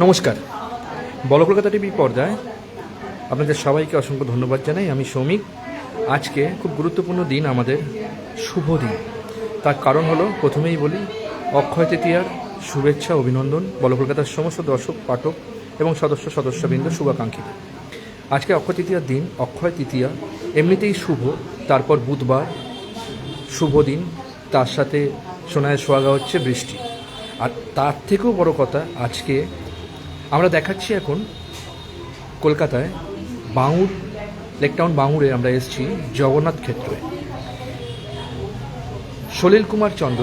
নমস্কার। বল কলকাতা টিভি পর্দায় আপনাদের সবাইকে অসংখ্য ধন্যবাদ জানাই। আমি সৌমিক। আজকে খুব গুরুত্বপূর্ণ দিন আমাদের শুভ দিন। তার কারণ হলো প্রথমেই বলি, অক্ষয় তৃতীয়ার শুভেচ্ছা, অভিনন্দন। বল কলকাতার সমস্ত দর্শক, পাঠক এবং সদস্য, সদস্যবৃন্দ, শুভাকাঙ্ক্ষী। আজকে অক্ষয় তৃতীয়ার দিন, অক্ষয় তৃতীয়া এমনিতেই শুভ। তারপর বুধবার শুভ দিন। তার সাথে সোনায় সোয়াগা হচ্ছে বৃষ্টি। আর তার থেকেও বড় কথা, আজকে আমরা দেখাচ্ছি এখন কলকাতায় বাঙুর লেকটাউন বাঙুরে আমরা এসেছি জগন্নাথ ক্ষেত্রে। সলিল কুমার চন্দ্র,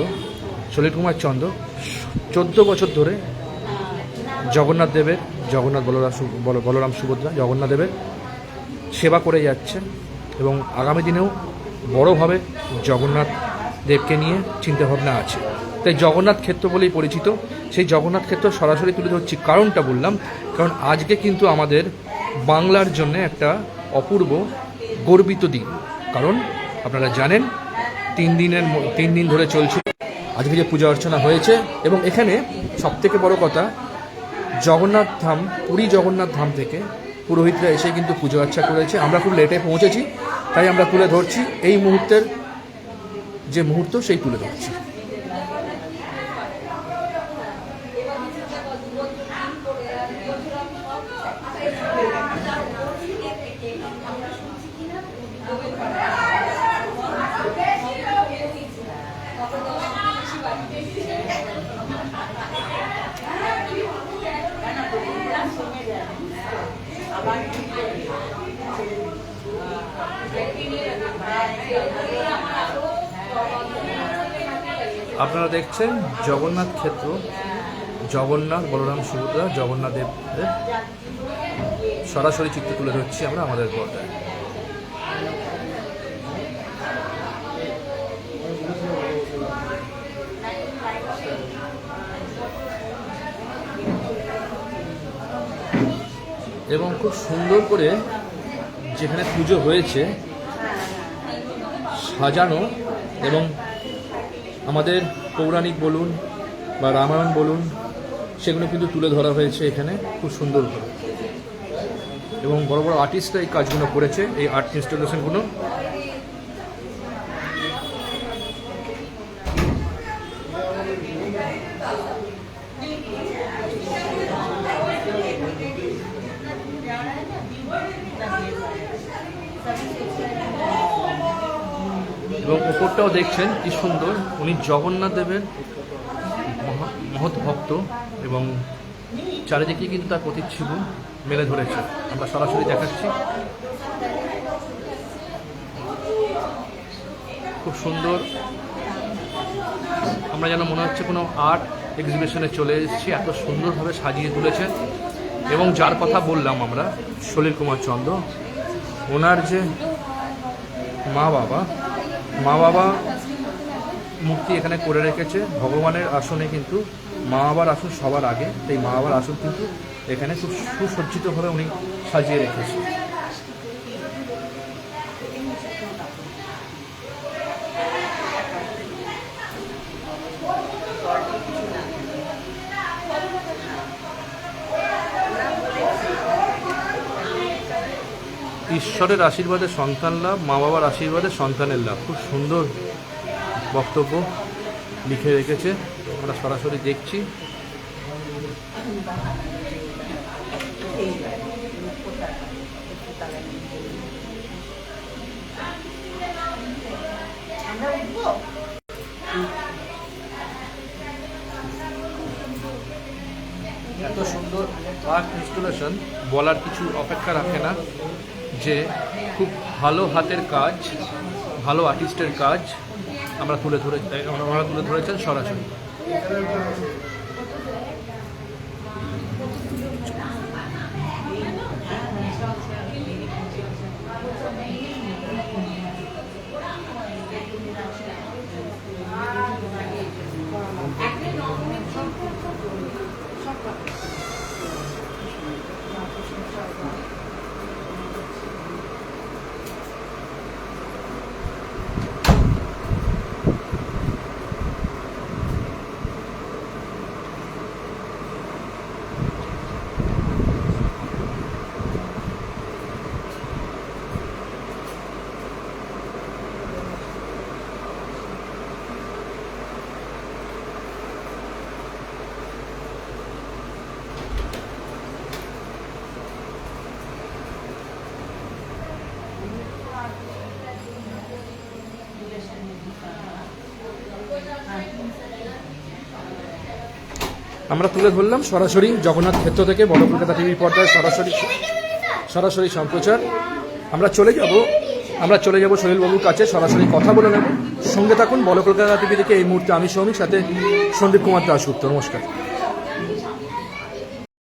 সলিল কুমার চন্দ্র, চোদ্দ বছর ধরে জগন্নাথ দেবের, জগন্নাথ বলরাম বলরাম সুভদ্রা, জগন্নাথ দেবের সেবা করে যাচ্ছে এবং আগামী দিনেও বড়োভাবে জগন্নাথ দেবকে নিয়ে চিন্তাভাবনা আছে। তাই জগন্নাথ ক্ষেত্র বলেই পরিচিত। সেই জগন্নাথ ক্ষেত্র সরাসরি তুলে ধরছি কারণটা বললাম, কারণ আজকে কিন্তু আমাদের বাংলার জন্য একটা অপূর্ব গর্বিত দিন। কারণ আপনারা জানেন, তিন দিনের তিন দিন ধরে চলছে, আজকে যে পূজা অর্চনা হয়েছে, এবং এখানে সবথেকে বড় কথা, জগন্নাথ ধাম, পুরী জগন্নাথ ধাম থেকে পুরোহিতরা এসে কিন্তু পুজো আর্চা করেছে। আমরা খুব লেটে পৌঁছেছি, তাই আমরা তুলে ধরছি। এই মুহূর্তের যে মুহূর্ত, সেই তুলে ধরছি। আপনারা দেখছেন জগন্নাথ ক্ষেত্র, জগন্নাথ বলরাম সুভদ্রা, জগন্নাথ সরাসরি চিত্র তুলে ধরছি আমরা আমাদের পর্দায়। এবং খুব সুন্দর করে যেখানে পুজো হয়েছে সাজানো এবং আমাদের পৌরাণিক বলুন বা রামায়ণ বলুন, সেগুলো কিন্তু তুলে ধরা হয়েছে এখানে, খুব সুন্দর করে। এবং বড় বড় আর্টিস্টরা এই কাজগুলো করেছে, এই আর্ট ইনস্টলেশনগুলো এবং ওপরটাও দেখছেন কি সুন্দর। উনি জগন্নাথ দেবের মহা- মহৎ ভক্ত এবং চারিদিকে কিন্তু তার প্রতিচ্ছবি মেলে ধরেছে। আমরা সরাসরি দেখাচ্ছি। খুব সুন্দর। আমরা যেন মনে হচ্ছে কোনো আর্ট এক্সিবিশনে চলে এসেছি, এত সুন্দরভাবে সাজিয়ে তুলেছেন। এবং যার কথা বললাম আমরা, সলিল কুমার চন্দ্র, ওনার যে মা বাবা মা বাবা মূর্তি এখানে করে রেখেছে। ভগবানের আসনে কিন্তু মা বাবার আসন সবার আগে। তাই মা বাবার আসন কিন্তু এখানে খুব সুসজ্জিতভাবে উনি সাজিয়ে রেখেছে। ঈশ্বরের আশীর্বাদে সন্তান লাভ মা বাবার আশীর্বাদে সন্তানের লাভ। খুব সুন্দর বক্তব্য লিখে রেখেছে। আমরা সরাসরি দেখছি। এত আর্ট ইনস্টলেশন বলার কিছু অপেক্ষা রাখে না যে খুব ভালো হাতের কাজ, ভালো আর্টিস্টের কাজ আমরা তুলে ধরে আমরা তুলে ধরেছেন সরাসরি। আমরা তুলে ধরলাম সরাসরি জগন্নাথ ক্ষেত্র থেকে বড় কলকাতা টিভি পর্দায় সরাসরি সরাসরি সম্প্রচার। আমরা চলে যাব, আমরা চলে যাব সলিলবাবুর কাছে, সরাসরি কথা বলে নেব। সঙ্গে থাকুন বড় কলকাতা টিভি থেকে এই মুহূর্তে আমি সৌমিক, সাথে সন্দীপ কুমার দাসগুপ্ত নমস্কার।